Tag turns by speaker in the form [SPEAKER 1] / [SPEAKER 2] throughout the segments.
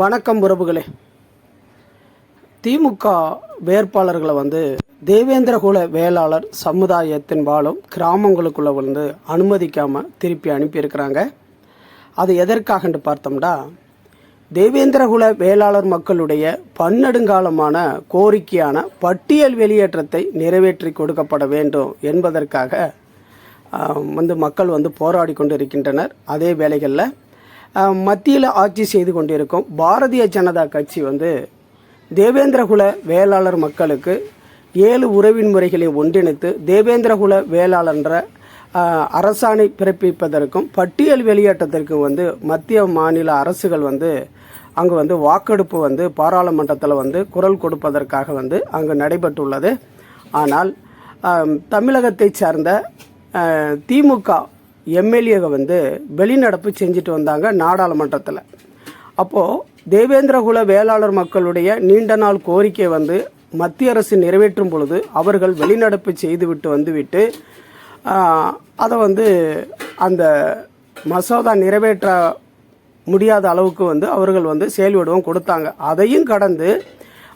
[SPEAKER 1] வணக்கம் உறவுகளே. திமுக வேட்பாளர்களை வந்து தேவேந்திரகுல வேளாளர் சமுதாயத்தின் வாழும் கிராமங்களுக்குள்ளே வந்து அனுமதிக்காமல் திருப்பி அனுப்பியிருக்கிறாங்க. அது எதற்காகன்னு பார்த்தோம்னா தேவேந்திரகுல வேளாளர் மக்களுடைய பன்னெடுங்காலமான கோரிக்கையான பட்டியல் வெளியேற்றத்தை நிறைவேற்றி கொடுக்கப்பட வேண்டும் என்பதற்காக வந்து மக்கள் வந்து போராடி கொண்டு இருக்கின்றனர் அதே வேளைகளில் மத்தியில் ஆட்சி செய்து கொண்டிருக்கும் பாரதிய ஜனதா கட்சி வந்து தேவேந்திரகுல வேளாளர் மக்களுக்கு ஏழு உறவின் முறைகளை ஒன்றிணைத்து தேவேந்திரகுல வேளாளன்ற அரசாணை பிறப்பிப்பதற்கும் பட்டியல் வெளியேற்றத்திற்கும் வந்து மத்திய மாநில அரசுகள் வந்து அங்கு வந்து வாக்கெடுப்பு வந்து பாராளுமன்றத்தில் வந்து குரல் கொடுப்பதற்காக வந்து அங்கு நடைபெற்றுள்ளது. ஆனால் தமிழகத்தைச் சார்ந்த திமுக எம்எல்ஏ வந்து வெளிநடப்பு செஞ்சுட்டு வந்தாங்க நாடாளுமன்றத்தில். அப்போது தேவேந்திரகுல வேளாளர் மக்களுடைய நீண்ட நாள் கோரிக்கை வந்து மத்திய அரசு நிறைவேற்றும் பொழுது அவர்கள் வெளிநடப்பு செய்துவிட்டு வந்துவிட்டு அதை வந்து அந்த மசோதா நிறைவேற்ற முடியாத அளவுக்கு வந்து அவர்கள் வந்து செயல் வடிவம் கொடுத்தாங்க. அதையும் கடந்து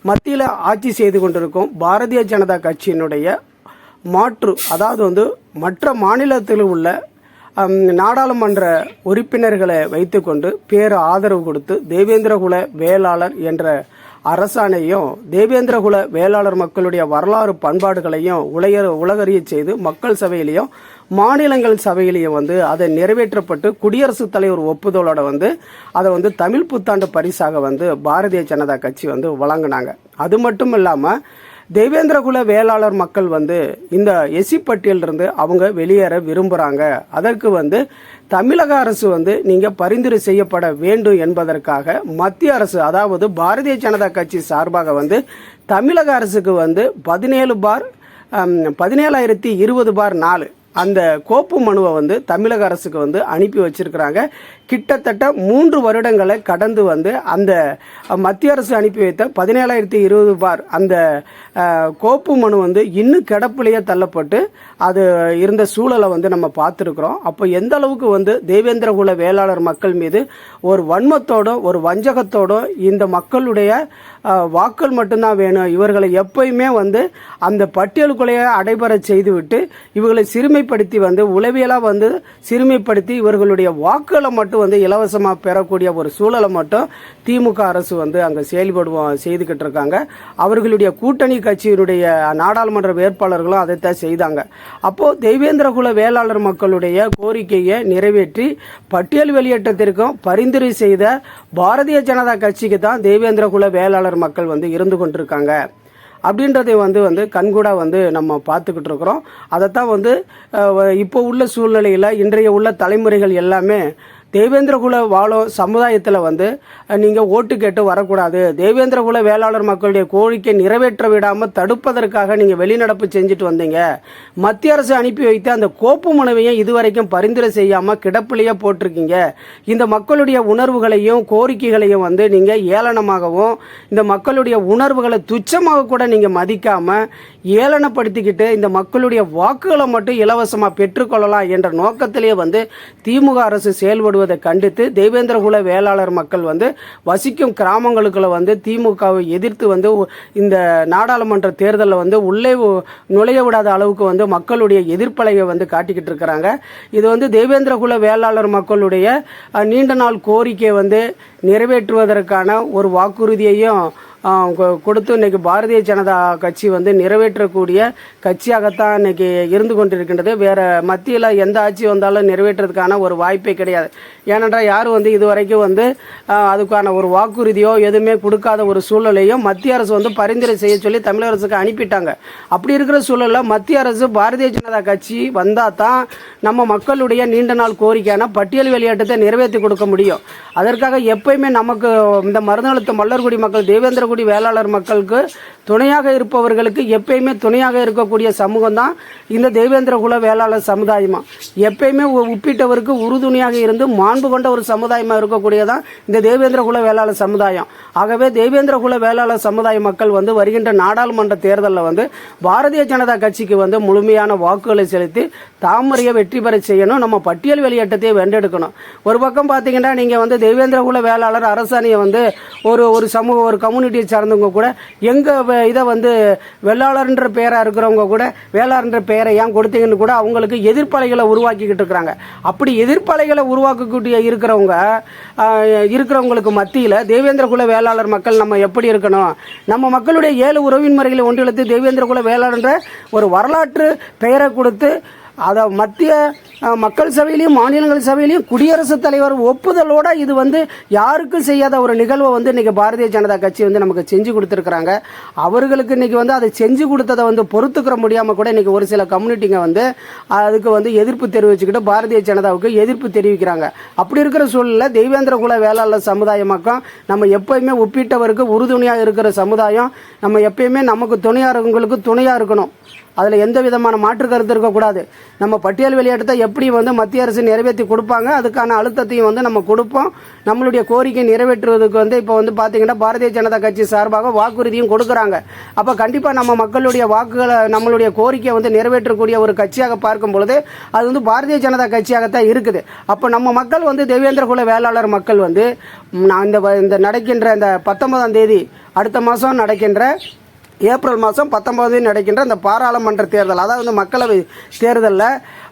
[SPEAKER 1] மத்தியில் ஆட்சி செய்து கொண்டிருக்கும் பாரதிய ஜனதா கட்சியினுடைய மாற்று அதாவது வந்து மற்ற மாநிலத்தில் உள்ள நாடாளுமன்ற உறுப்பினர்களை வைத்துக்கொண்டு பேர் ஆதரவு கொடுத்து தேவேந்திரகுல வேளாளர் என்ற அரசாணையும் தேவேந்திரகுல வேளாளர் மக்களுடைய வரலாறு பண்பாடுகளையும் உலக உலகறிய செய்து மக்கள் சபையிலையும் மாநிலங்கள் சபையிலையும் வந்து அதை நிறைவேற்றப்பட்டு குடியரசுத் தலைவர் ஒப்புதலோட வந்து அதை வந்து தமிழ் புத்தாண்டு பரிசாக வந்து பாரதிய ஜனதா கட்சி வந்து வழங்கினாங்க. அது மட்டும் இல்லாமல் தேவேந்திரகுல வேளாளர் மக்கள் வந்து இந்த எஸ்சி பட்டியலிருந்து அவங்க வெளியேற விரும்புகிறாங்க அதற்கு வந்து தமிழக அரசு வந்து நீங்கள் பரிந்துரை செய்யப்பட வேண்டும் என்பதற்காக மத்திய அரசு அதாவது பாரதிய ஜனதா கட்சி சார்பாக வந்து தமிழக அரசுக்கு வந்து பதினேழு பார் பதினேழாயிரத்தி இருபது பார் நாலு அந்த கோப்பு மனுவை வந்து தமிழக அரசுக்கு வந்து அனுப்பி வச்சிருக்கிறாங்க. கிட்டத்தட்ட மூன்று வருடங்களை கடந்து வந்து அந்த மத்திய அரசு அனுப்பி வைத்த பதினேழாயிரத்தி இருபது பார் அந்த கோப்பு மனு வந்து இன்னும் கிடப்பிலேயே தள்ளப்பட்டு அது இருந்த சூழலை வந்து நம்ம பார்த்துருக்குறோம். அப்போ எந்த அளவுக்கு வந்து தேவேந்திரகுல வேளாளர் மக்கள் மீது ஒரு வன்மத்தோடும் ஒரு வஞ்சகத்தோடும் இந்த மக்களுடைய வாக்கள் மட்டும்தான் வேணும். இவர்களை எப்பயுமே வந்து அந்த பட்டியலுக்குள்ளேயே அடைபெற செய்துவிட்டு இவர்களை சிறுமைப்படுத்தி வந்து உளவியலாக வந்து சிறுமைப்படுத்தி இவர்களுடைய வாக்குகளை மட்டும் வந்து இலவசமாக பெறக்கூடிய ஒரு சூழலை மட்டும் திமுக அரசு வந்து அங்கே செயல்படுவோம் செய்துக்கிட்டு இருக்காங்க. அவர்களுடைய கூட்டணி கட்சியினுடைய நாடாளுமன்ற வேட்பாளர்களும் அதைத்தான் செய்தாங்க. அப்போது தெய்வேந்திரகுல வேளாளர் மக்களுடைய கோரிக்கையை நிறைவேற்றி பட்டியல் வெளியேற்றத்திற்கும் பரிந்துரை செய்த பாரதிய ஜனதா கட்சிக்கு தான் தெய்வேந்திரகுல வேளாளர் மக்கள் வந்து இருந்து கொண்டிருக்காங்க. அப்படின்றதை வந்து வந்து கண்கூட வந்து நம்ம பார்த்துக்கிட்டு இருக்கிறோம். அதைத்தான் வந்து இப்போ உள்ள சூழ்நிலையில் இன்றைய உள்ள தலைமுறைகள் எல்லாமே தேவேந்திரகுல வாழும் சமுதாயத்தில் வந்து நீங்கள் ஓட்டு கேட்டு வரக்கூடாது. தேவேந்திரகுல வேளாளர் மக்களுடைய கோரிக்கை நிறைவேற்ற விடாமல் தடுப்பதற்காக நீங்கள் வெளிநடப்பு செஞ்சுட்டு வந்தீங்க. மத்திய அரசு அனுப்பி வைத்த அந்த கோப்பு மனுவையும் இதுவரைக்கும் பரிந்துரை செய்யாமல் கிடப்பிலேயே போட்டிருக்கீங்க. இந்த மக்களுடைய உணர்வுகளையும் கோரிக்கைகளையும் வந்து நீங்கள் ஏளனமாகவும் இந்த மக்களுடைய உணர்வுகளை துச்சமாக கூட நீங்கள் மதிக்காமல் ஏளனப்படுத்திக்கிட்டு இந்த மக்களுடைய வாக்குகளை மட்டும் இலவசமாக பெற்றுக்கொள்ளலாம் என்ற நோக்கத்திலேயே வந்து திமுக அரசு செயல்படுவது கண்டித்து தேவேந்திரகுல வேளாளர் மக்கள் வந்து வசிக்கும் கிராமங்களுக்குள்ள வந்து திமுகவை எதிர்த்து வந்து இந்த நாடாளுமன்ற தேர்தலில் வந்து உள்ளே நுழைய விடாத அளவுக்கு வந்து மக்களுடைய எதிர்ப்பலையை வந்து காட்டிக்கிட்டு இருக்கிறாங்க. இது வந்து தேவேந்திரகுல வேளாளர் மக்களுடைய நீண்ட நாள் கோரிக்கை வந்து நிறைவேற்றுவதற்கான ஒரு வாக்குறுதியையும் கொ- கொடுத்து இன்னைக்கு பாரதிய ஜனதா கட்சி வந்து நிறைவேற்றக்கூடிய கட்சியாகத்தான் இன்னைக்கு இருந்து கொண்டிருக்கின்றது. வேற மத்தியில் எந்த ஆட்சி வந்தாலும் நிறைவேற்றுறதுக்கான ஒரு வாய்ப்பே கிடையாது. ஏனென்றால் யாரும் வந்து இதுவரைக்கும் வந்து அதுக்கான ஒரு வாக்குறுதியோ எதுவுமே கொடுக்காத ஒரு சூழலையும் மத்திய அரசு வந்து பரிந்துரை செய்ய சொல்லி தமிழக அரசுக்கு அனுப்பிட்டாங்க. அப்படி இருக்கிற சூழலில் மத்திய அரசு பாரதிய ஜனதா கட்சி வந்தால் தான் நம்ம மக்களுடைய நீண்ட நாள் கோரிக்கையான பட்டியல் வெளியேற்றத்தை நிறைவேற்றி கொடுக்க முடியும். அதற்காக எப்பயுமே நமக்கு இந்த மருந்தழுத்த மல்லர்குடி மக்கள் தேவேந்திரகுடி வேளாளர் மக்களுக்கு துணையாக இருப்பவர்களுக்கு எப்பயுமே துணையாக இருக்கக்கூடிய சமூகம் தான் இந்த தேவேந்திர குல வேளாளர் சமுதாயமாக எப்பயுமே ஒப்பிட்டவருக்கு உறுதுணையாக இருந்து பண்பு கொண்ட ஒரு சமுதாயமாக இருக்கக்கூடியதான் இந்த தேவேந்திரகுல வேளாளர் சமுதாயம். ஆகவே தேவேந்திரகுல வேளாளர் சமுதாய மக்கள் வந்து வருகின்ற நாடாளுமன்ற தேர்தலில் வந்து பாரதிய ஜனதா கட்சிக்கு வந்து முழுமையான வாக்குகளை செலுத்தி தாமரையை வெற்றி பெற செய்யணும். நம்ம பட்டியல் வெளியேற்றத்தை வென்றெடுக்கணும். ஒரு பக்கம் பார்த்தீங்கன்னா நீங்கள் வந்து தேவேந்திரகுல வேளாளர் அரசாணியை வந்து ஒரு ஒரு சமூக ஒரு கம்யூனிட்டியை சார்ந்தவங்க கூட எங்கள் இதை வந்து வெள்ளாளர்ன்ற பேராக இருக்கிறவங்க கூட வேளாளர்ன்ற பெயரை ஏன் கொடுத்தீங்கன்னு கூட அவங்களுக்கு எதிர்ப்பலைகளை உருவாக்கிக்கிட்டு இருக்கிறாங்க. அப்படி எதிர்ப்பலைகளை உருவாக்கக்கூடிய இருக்கிறவங்க இருக்கிறவங்களுக்கு மத்தியில் தேவேந்திர குல வேளாளர் மக்கள் நம்ம எப்படி இருக்கணும்? நம்ம மக்களுடைய ஏழு உறவின் முறைகளை ஒன்றிணைத்து தேவேந்திரகுல வேளாளர்ன்ற ஒரு வரலாற்று பெயரை கொடுத்து அதை மத்திய மக்கள் சபையிலையும் மாநிலங்கள் சபையிலையும் குடியரசுத் தலைவர் ஒப்புதலோட இது வந்து யாருக்கும் செய்யாத ஒரு நிகழ்வை வந்து இன்னைக்கு பாரதிய ஜனதா கட்சி வந்து நமக்கு செஞ்சு கொடுத்துருக்குறாங்க. அவர்களுக்கு இன்னைக்கு வந்து அதை செஞ்சு கொடுத்ததை வந்து பொறுத்துக்கிற முடியாமல் கூட இன்னைக்கு ஒரு சில கம்யூனிட்டிங்க வந்து அதுக்கு வந்து எதிர்ப்பு தெரிவிச்சுக்கிட்டு பாரதிய ஜனதாவுக்கு எதிர்ப்பு தெரிவிக்கிறாங்க. அப்படி இருக்கிற சூழலில் தெய்வேந்திர குல வேளாளர் சமுதாயமாக்கம் நம்ம எப்பயுமே ஒப்பிட்டவருக்கு உறுதுணையாக இருக்கிற சமுதாயம் நம்ம எப்பயுமே நமக்கு துணையாக இருக்கவங்களுக்கு துணையாக இருக்கணும். அதில் எந்த விதமான மாற்று கருத்து இருக்கக்கூடாது. நம்ம பட்டியல் வெளியேற்றத்தை எப்படி வந்து மத்திய அரசு நிறைவேற்றி கொடுப்பாங்க அதுக்கான அழுத்தத்தையும் வந்து நம்ம கொடுப்போம். நம்மளுடைய கோரிக்கை நிறைவேற்றுவதற்கு வந்து இப்போ வந்து பார்த்தீங்கன்னா பாரதிய ஜனதா கட்சி சார்பாக வாக்குறுதியும் கொடுக்குறாங்க. அப்போ கண்டிப்பாக நம்ம மக்களுடைய வாக்குகளை நம்மளுடைய கோரிக்கையை வந்து நிறைவேற்றக்கூடிய ஒரு கட்சியாக பார்க்கும் பொழுது அது வந்து பாரதிய ஜனதா கட்சியாகத்தான் இருக்குது. அப்போ நம்ம மக்கள் வந்து தேவேந்திர குல வேளாளர் மக்கள் வந்து நான் இந்த வ- இந்த நடக்கின்ற இந்த பத்தொன்பதாம் தேதி அடுத்த மாதம் நடக்கின்ற ஏப்ரல் மாதம் பத்தொன்பது நடக்கின்ற இந்த பாராளுமன்ற தேர்தல் அதாவது மக்களவை தேர்தலில்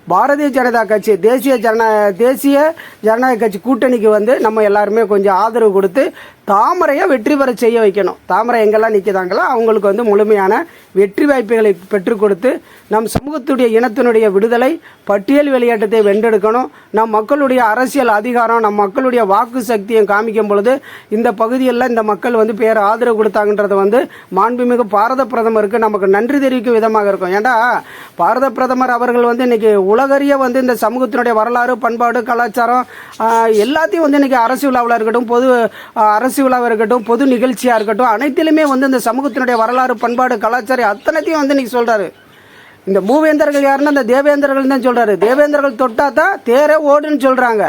[SPEAKER 1] பாரதிய ஜனதா கட்சி தேசிய ஜன தேசிய ஜனநாயக கட்சி கூட்டணிக்கு வந்து நம்ம எல்லாருமே கொஞ்சம் ஆதரவு கொடுத்து தாமரையை வெற்றி பெற செய்ய வைக்கணும். தாமரை எங்கெல்லாம் நிற்கிறாங்களோ அவங்களுக்கு வந்து முழுமையான வெற்றி வாய்ப்புகளை பெற்றுக் கொடுத்து நம் சமூகத்துடைய இனத்தினுடைய விடுதலை பட்டியல் வெளியேற்றத்தை வென்றெடுக்கணும். நம் மக்களுடைய அரசியல் அதிகாரம் நம் மக்களுடைய வாக்கு சக்தியை காமிக்கும் பொழுது இந்த பகுதியில் இந்த மக்கள் வந்து பேர் ஆதரவு கொடுத்தாங்கன்றது வந்து மாண்புமிகு பாரத பிரதமருக்கு நமக்கு நன்றி தெரிவிக்கும் விதமாக இருக்கும். ஏண்டா? பாரத பிரதமர் அவர்கள் வந்து இன்னைக்கு உலகறிய வந்து இந்த சமூகத்தினுடைய வரலாறு பண்பாடு கலாச்சாரம் எல்லாத்தையும் வந்து இன்னைக்கு அரசு விழாவில் இருக்கட்டும் பொது அரசு அரசு விழாவாக இருக்கட்டும் பொது நிகழ்ச்சியாக இருக்கட்டும் அனைத்திலுமே வந்து இந்த சமூகத்தினுடைய வரலாறு பண்பாடு கலாச்சாரம் அத்தனைத்தையும் வந்து இன்றைக்கி சொல்கிறாரு இந்த பூவேந்தர்கள் யாருன்னா இந்த தேவேந்திரர்கள் தான் சொல்கிறாரு தேவேந்தர்கள் தொட்டால் தான் தேரே ஓடுன்னு சொல்கிறாங்க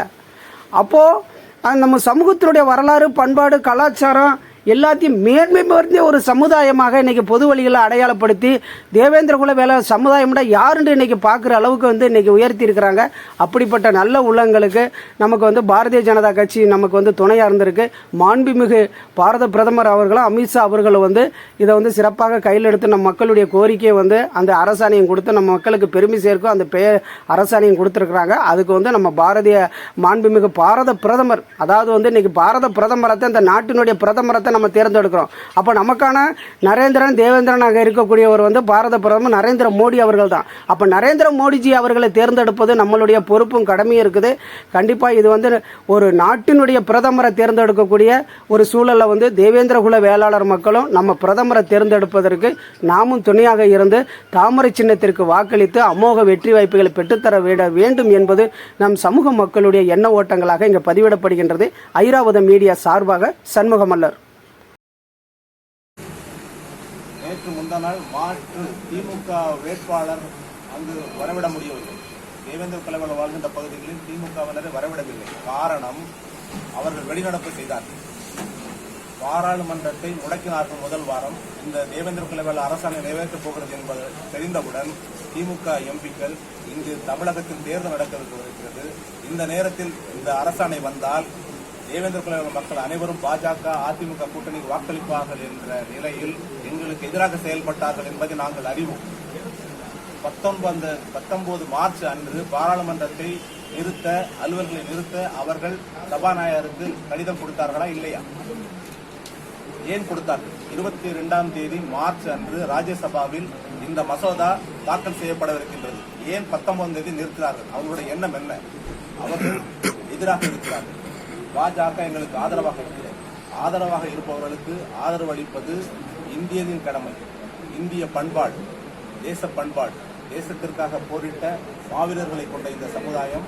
[SPEAKER 1] அப்போது நம்ம சமூகத்தினுடைய வரலாறு பண்பாடு கலாச்சாரம் எல்லாத்தையும் மேன்மை பொருந்திய ஒரு சமுதாயமாக இன்றைக்கி பொது வழிகளை அடையாளப்படுத்தி தேவேந்திரகுல வேலை சமுதாயம்டா யாருன்னு இன்றைக்கி பார்க்குற அளவுக்கு வந்து இன்றைக்கி உயர்த்தி இருக்கிறாங்க. அப்படிப்பட்ட நல்ல உள்ளங்களுக்கு நமக்கு வந்து பாரதிய ஜனதா கட்சி நமக்கு வந்து துணையாக இருந்திருக்கு. மாண்புமிகு பாரத பிரதமர் அவர்களும் அமித்ஷா அவர்களும் வந்து இதை வந்து சிறப்பாக கையில் எடுத்து நம்ம மக்களுடைய கோரிக்கையை வந்து அந்த அரசாணையம் கொடுத்து நம்ம மக்களுக்கு பெருமை சேர்க்கும் அந்த பெயர் அரசாணையம் கொடுத்துருக்குறாங்க. அதுக்கு வந்து நம்ம பாரதிய மாண்புமிகு பாரத பிரதமர் அதாவது வந்து இன்னைக்கு பாரத பிரதமரத்தை இந்த நாட்டினுடைய பிரதமரத்தை நம்ம தேர்ந்தெடுக்கிறோம். அப்போ நமக்கான நரேந்திரன் தேவேந்திரனாக இருக்கக்கூடியவர் வந்து பாரத பிரதமர் நரேந்திர மோடி அவர்கள் தான் அப்போ நரேந்திர மோடிஜி அவர்களை தேர்ந்தெடுப்பது நம்மளுடைய பொறுப்பும் கடமையும் இருக்குது. கண்டிப்பாக இது வந்து ஒரு நாட்டினுடைய பிரதமரை தேர்ந்தெடுக்கக்கூடிய ஒரு சூழலை வந்து தேவேந்திர குல வேளாளர் மக்களும் நம்ம பிரதமரை தேர்ந்தெடுப்பதற்கு நாமும் துணையாக இருந்து தாமரை சின்னத்திற்கு வாக்களித்து அமோக வெற்றி வாய்ப்புகளை பெற்றுத்தர வேண்டும் என்பது நம் சமூக மக்களுடைய எண்ண ஓட்டங்களாக இங்கே பதிவிடப்படுகின்றது. ஐராவதம் மீடியா சார்பாக சண்முகமல்லர்.
[SPEAKER 2] நாள் மாற்று திமுக வேட்பாளர் அங்கு வரவிட முடியவில்லை. தேவேந்திர தலைவர் வாழ்கின்ற பகுதிகளில் திமுகவினரை வரவிடவில்லை. காரணம் அவர்கள் வெளிநடப்பு செய்தார்கள். பாராளுமன்றத்தை முடக்கினார்கள் முதல் வாரம். இந்த தேவேந்திர குலவேல அரசாணை நிறைவேற்றப் போகிறது என்பது தெரிந்தவுடன் திமுக எம்பிக்கள் இங்கு தமிழகத்தில் தேர்தல் நடக்கிறது இந்த நேரத்தில் இந்த அரசாணை வந்தால் தேவேந்திர குலவேல மக்கள் அனைவரும் பாஜக அதிமுக கூட்டணிக்கு வாக்களிப்பார்கள் என்ற நிலையில் எங்களுக்கு எதிராக செயல்பட்டார்கள் என்பதை நாங்கள் அறிவோம். பத்தொன்பது பத்தொன்பது மார்ச் அன்று பாராளுமன்றத்தை நிறுத்த அலுவல்களை நிறுத்த அவர்கள் சபாநாயகருக்கு கடிதம் கொடுத்தார்களா இல்லையா? ஏன் கொடுத்தார்கள்? இருபத்தி இரண்டாம் தேதி மார்ச் அன்று ராஜ்யசபாவில் இந்த மசோதா தாக்கல் செய்யப்படவிருக்கின்றது. ஏன் பத்தொன்பதாம் தேதி நிறுத்தினார்கள்? அவர்களுடைய எண்ணம் என்ன? அவர்கள் எதிராக இருக்கிறார்கள் பாஜக எங்களுக்கு ஆதரவாக இல்லை. ஆதரவாக இருப்பவர்களுக்கு ஆதரவு அளிப்பது இந்தியனின் கடமை. இந்திய பண்பாடு தேச பண்பாடு. தேசத்திற்காக போரிட்ட மாவீரர்களை கொண்ட இந்த சமுதாயம்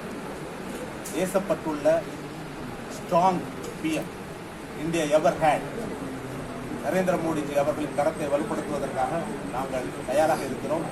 [SPEAKER 2] தேசப்பட்டுள்ள strong PM India ever hand Narendra Modiji அவர்களின் கரத்தை வலுப்படுத்துவதற்காக நாங்கள் தயாராக இருக்கிறோம்.